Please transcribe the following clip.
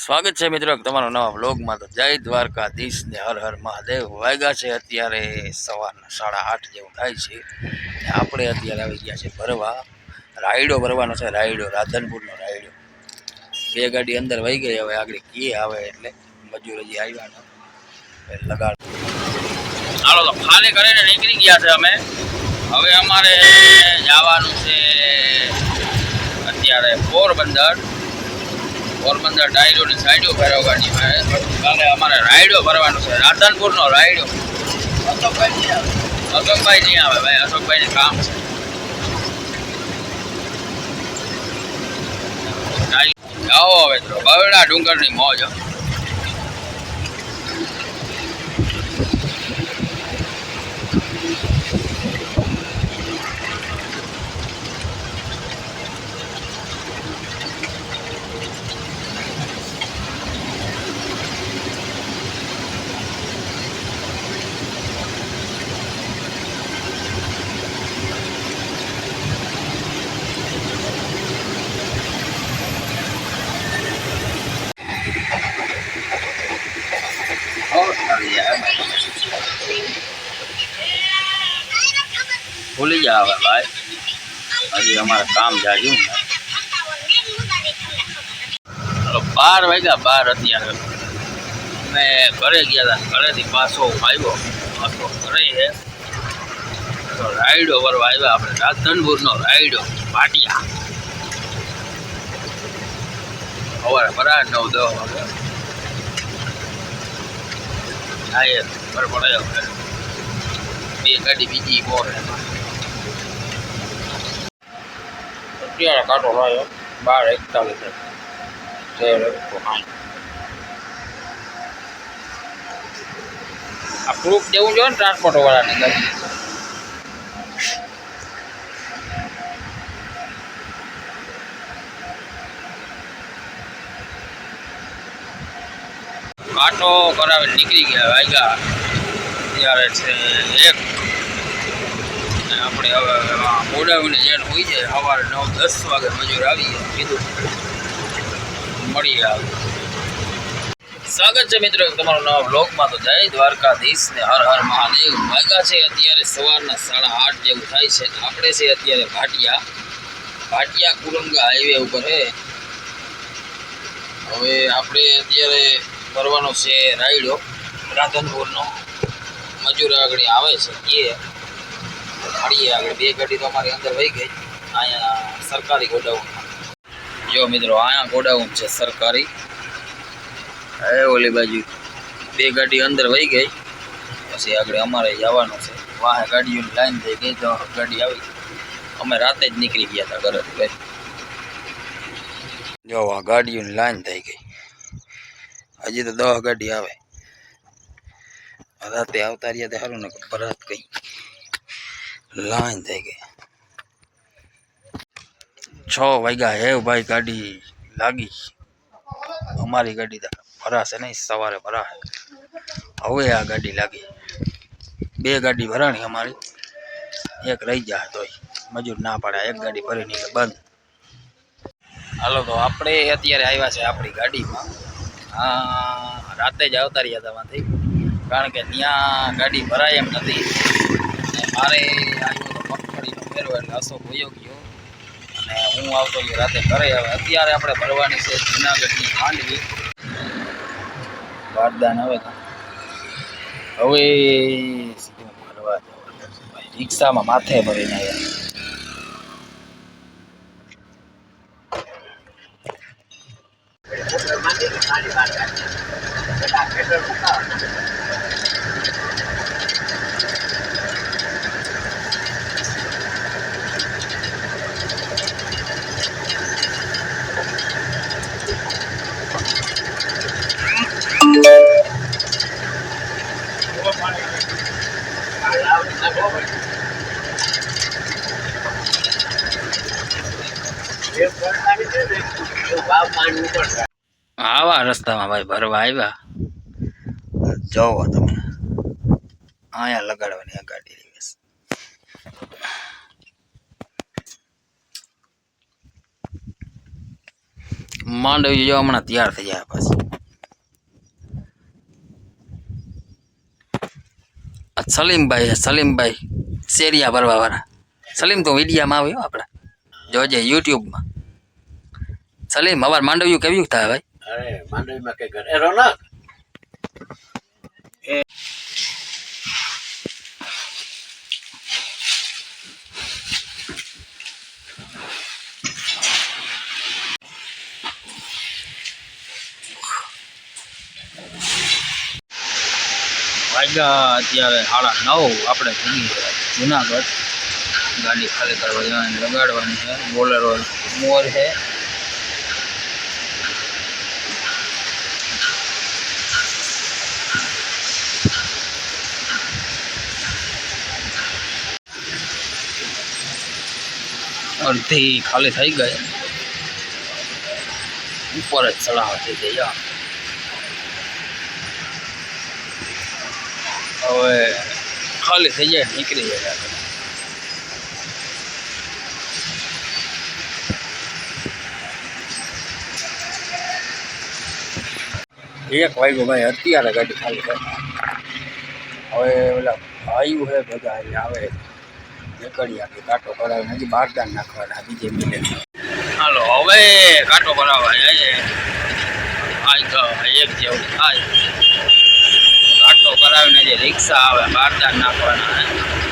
સ્વાગત છે મિત્રો તમારો નવા બ્લોગમાં તો જય દ્વારકાધીશ ને હર હર મહાદેવ. વાગ્યા છે અત્યારે સવારના સાડા આઠ જેવું થાય છે. આપણે અત્યારે આવી ગયા છે ભરવા. રાયડો ભરવાનો છે, રાયડો, રાધનપુરનો રાયડો. બે ગાડી અંદર વહી ગઈ, હવે આગળ કે આવે એટલે મજૂર હજી આવ્યા લગાડ. ચાલો તો ખાલી કરીને નીકળી ગયા છે અમે. હવે અમારે જવાનું છે અત્યારે પોરબંદર. પોરબંદર ડાયરો ને સાઈડો ફેરવવાની કાલે અમારે રાયડો ભરવાનો છે. રાધનપુરનો રાયડો. અશોકભાઈ નહીં આવે ભાઈ. અશોકભાઈને કામ છે. જાઓ હવે તો. બવડા ડુંગરની મોજ. ભૂલી જા હવે, ભાઈ. હજી અમારે કામ જાજુ બાર વાગ્યા, બાર અત્યારે. અમે ઘરે ગયા હતા ઘરેથી પાછો આવ્યો. પાછો ઘરે છે તો રાયડો વરવા આવ્યા આપણે, રાધનપુરનો રાયડો પાટિયા સવારે બરાબર નવ, દસ વાગે. હા એ ખબર બે ગાડી બીજી બોર અત્યારે કાંટો લાવ્યો બાર એકતાલીસ તેર એકસો આ પ્રૂફ દેવું જોઈએ ને ટ્રાન્સપોર્ટ વાળાને ગાડી કાંટો કરાવીને નીકળી ગયા, વાગ્યા. ત્યારે છે એક. આપણે હવે મોડાવીને જેને હોઈ જાય સવારે નવ દસ વાગે મજૂર આવી જાય કીધું, મળીએ આવે. સ્વાગત છે મિત્રો તમારો નવા બ્લોગમાં તો જય દ્વારકાધીશ ને હર હર મહાદેવ. વાગ્યા છે અત્યારે સવારના સાડા આઠ જેવું થાય છે. આપણે છે અત્યારે ભાટિયા. ભાટિયા કુરંગા હાઈવે ઉપર છે હવે આપણે અત્યારે કરવાનો છે રાયડો. રાધનપુરનો. મજૂર આગળ આવે છે એ મળીએ આગળ બે ગાડી તો અમારી અંદર વહી ગઈ. અહીંયા સરકારી ગોડાઉન જો મિત્રો, અહીંયા ગોડાઉન છે સરકારી. એ ઓલી બાજુ બે ગાડી અંદર વહી ગઈ. પછી આગળ અમારે જવાનું છે. વાહે ગાડીઓની લાઈન થઈ ગઈ, તો ગાડી આવી અમે રાતે જ નીકળી ગયા હતા ઘરેથી ભાઈ જો આ ગાડીઓની લાઈન થઈ ગઈ. હજી તો દસ ગાડી આવે. રાતે આવતા રહ્યા તે સારું ને ભરત કઈ લાઈન થઈ ગઈ. છ વાગ્યા હે ભાઈ ગાડી લાગી. અમારી ગાડી ભરાશે નહીં, સવારે ભરાશે. હવે આ ગાડી લાગી. બે ગાડી ભરાણી અમારી. એક રહી જાય તોય. મજૂર ના પાડે, એક ગાડી ભરી નહીં બંધ. હાલો, તો આપણે અત્યારે આવ્યા છે આપણી ગાડીમાં. રાતે જ આવતા રહ્યા હતા કારણ કે ત્યાં ગાડી ભરાય એમ નથી. મારે મગફળીનો ફેરવો એટલે અશોક વયો ગયો. અને હું આવતો ગયો રાતે ઘરે. હવે અત્યારે આપણે ભરવાની છે જુનાગઢની માંડવી બારદાન હવે હવે સીધું ભરવા જવાનું રિક્ષામાં માથે ભરીને આવ્યા. આવા રસ્તામાં ભાઈ ભરવા આવ્યા. જોવો તમે. અહીંયા લગાડવાની આ ગાડી માંડવી જો હમણાં તૈયાર થઈ જાય પાછી. સલીમભાઈ સલીમભાઈ શેરિયા ભરવા વાળા સલીમ, તો વિડીયામાં આવ્યો આપણે? જોજે યુટ્યુબમાં સલીમ અમાર માંડવ્યું કેવું થાય ભાઈ અરે માંડવીમાં કઈ ઘરે રોનક વાગ્યા અત્યારે સાડા નવ આપણે ભૂગી ગયા જુનાગઢ ગાડી ખાલી કરવા જવાની લગાડવાની છે બોલેરો મોર છે અડધી ખાલી થઈ ગઈ ઉપર જ ચડાવ થઈ જાય હવે ખાલી થઈ જાય નીકળી જાય એક વાગ્યો ભાઈ, અત્યારે ગાડી ખાલી છે હવે ઓલા ભાઈઓ છે બધા એ આવે. નીકળી આપી કાંટો કરાવે, હજી બાર દાન નાખવાના, બીજે મિલે હાલો, હવે કાંટો કરાવવા એક જેવું થાય. કાંટો કરાવીને જે રિક્ષા આવે બાર દાન નાખવાના